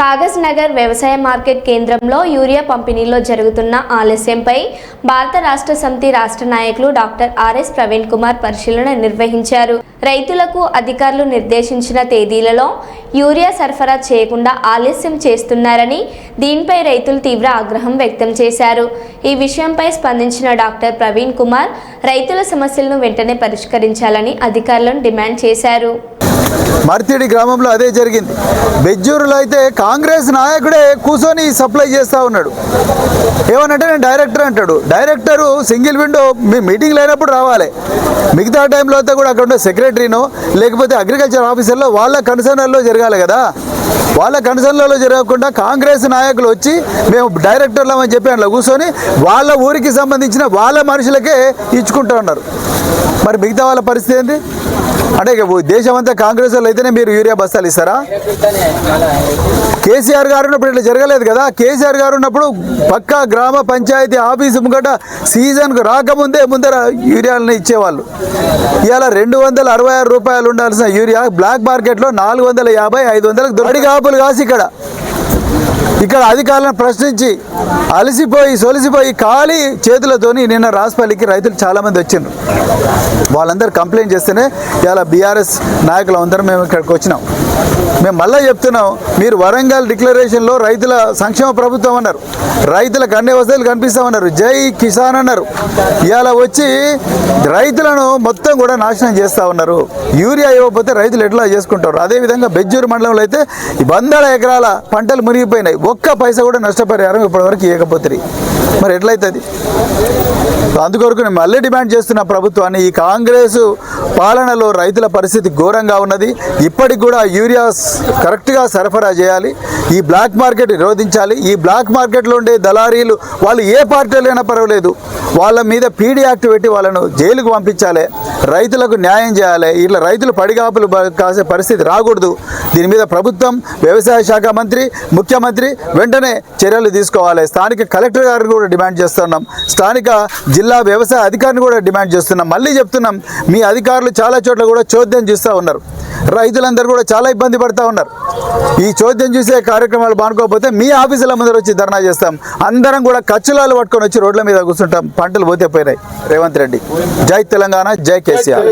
కాగజ్ నగర్ వ్యవసాయ మార్కెట్ కేంద్రంలో యూరియా పంపిణీలో జరుగుతున్న ఆలస్యంపై భారత రాష్ట్ర సమితి రాష్ట్ర నాయకులు డాక్టర్ ఆర్ఎస్ ప్రవీణ్ కుమార్ పరిశీలన నిర్వహించారు. రైతులకు అధికారులు నిర్దేశించిన తేదీలలో యూరియా సరఫరా చేయకుండా ఆలస్యం చేస్తున్నారని దీనిపై రైతులు తీవ్ర ఆగ్రహం వ్యక్తం చేశారు. ఈ విషయంపై స్పందించిన డాక్టర్ ప్రవీణ్ కుమార్ రైతుల సమస్యలను వెంటనే పరిష్కరించాలని అధికారులను డిమాండ్ చేశారు. మర్తిడి గ్రామంలో అదే జరిగింది. బెజ్జూరులో అయితే కాంగ్రెస్ నాయకుడే కూర్చొని సప్లై చేస్తూ ఉన్నాడు. ఏమనంటే నేను డైరెక్టర్ అంటాడు. డైరెక్టరు సింగిల్ విండో మీ మీటింగ్ లేనప్పుడు రావాలి. మిగతా టైంలో అంతా కూడా అక్కడ ఉండే సెక్రటరీనో లేకపోతే అగ్రికల్చర్ ఆఫీసర్లో వాళ్ళ కన్సర్న్లో జరగాలి కదా. వాళ్ళ కన్సర్న్లలో జరగకుండా కాంగ్రెస్ నాయకులు వచ్చి మేము డైరెక్టర్లమని చెప్పి అందులో కూర్చొని వాళ్ళ ఊరికి సంబంధించిన వాళ్ళ మనుషులకే ఇచ్చుకుంటూ ఉన్నారు. మరి మిగతా వాళ్ళ పరిస్థితి ఏంటి అంటే దేశం అంతా కాంగ్రెస్ వాళ్ళు అయితేనే మీరు యూరియా బస్తాలు ఇస్తారా? కేసీఆర్ గారు ఉన్నప్పుడు ఇట్లా జరగలేదు కదా? కేసీఆర్ గారు ఉన్నప్పుడు పక్కా గ్రామ పంచాయతీ ఆఫీసు ముంగట సీజన్కు రాకముందే ముందర యూరియాలను ఇచ్చేవాళ్ళు. ఇవాళ రెండు వందల అరవై ఆరు రూపాయలు ఉండాల్సిన యూరియా బ్లాక్ మార్కెట్లో నాలుగు వందల యాభై ఐదు వందలకు దొరికి కాపులు కాసి ఇక్కడ. ఇక్కడ అధికారులను ప్రశ్నించి అలసిపోయి సొలిసిపోయి ఖాళీ చేతులతోని నిన్న రాజపల్లికి రైతులు చాలామంది వచ్చిండ్రు. వాళ్ళందరూ కంప్లైంట్ చేస్తేనే ఇలా బీఆర్ఎస్ నాయకులు అందరం మేము ఇక్కడికి వచ్చినాం. మేము మళ్ళీ చెప్తున్నాం మీరు వరంగల్ డిక్లరేషన్లో రైతుల సంక్షేమ ప్రభుత్వం అన్నారు. రైతులకు అన్ని వసతులు కనిపిస్తామన్నారు జై కిసాన్ అన్నారు. ఇవాళ వచ్చి రైతులను మొత్తం కూడా నాశనం చేస్తూ ఉన్నారు. యూరియా ఇవ్వకపోతే రైతులు ఎట్లా చేసుకుంటారు? అదేవిధంగా బెజ్జూరు మండలంలో అయితే వందల ఎకరాల పంటలు మునిగిపోయినాయి. ఒక్క పైసా కూడా నష్టపరిహారం ఇప్పటివరకు ఇవ్వకపోతుంది మరి ఎట్లయితుంది? అందుకొరకు నేను మళ్ళీ డిమాండ్ చేస్తున్న ప్రభుత్వాన్ని ఈ కాంగ్రెస్ పాలనలో రైతుల పరిస్థితి ఘోరంగా ఉన్నది. ఇప్పటికి కూడా యూరియా కరెక్ట్గా సరఫరా చేయాలి. ఈ బ్లాక్ మార్కెట్ నిరోధించాలి. ఈ బ్లాక్ మార్కెట్లో ఉండే దళారీలు వాళ్ళు ఏ పార్టీలైనా పర్వాలేదు. వాళ్ళ మీద పీడీ యాక్ట్ పెట్టి వాళ్ళను జైలుకు పంపించాలి. రైతులకు న్యాయం చేయాలి. ఇట్లా రైతులు పడిగాపులు కాసే పరిస్థితి రాకూడదు. దీని మీద ప్రభుత్వం వ్యవసాయ శాఖ మంత్రి ముఖ్యమంత్రి వెంటనే చర్యలు తీసుకోవాలి. స్థానిక కలెక్టర్ గారిని కూడా డిమాండ్ చేస్తున్నాం. స్థానిక జిల్లా వ్యవసాయ అధికారిని కూడా డిమాండ్ చేస్తున్నాం. మళ్ళీ చెప్తున్నాం మీ అధికారులు చాలా చోట్ల కూడా చోద్యం చేస్తూ ఉన్నారు. రైతులందరూ కూడా చాలా ఇబ్బంది పడుతూ ఉన్నారు. ఈ చోద్యం చూసే కార్యక్రమాలు బానుకోకపోతే మీ ఆఫీసుల ముందర వచ్చి ధర్నా చేస్తాం. అందరం కూడా కచ్చులాలు పట్టుకొని వచ్చి రోడ్ల మీద కూర్చుంటాం. పంటలు పోతే పోయినాయి. రేవంత్ రెడ్డి. జై తెలంగాణ జై కేసీఆర్.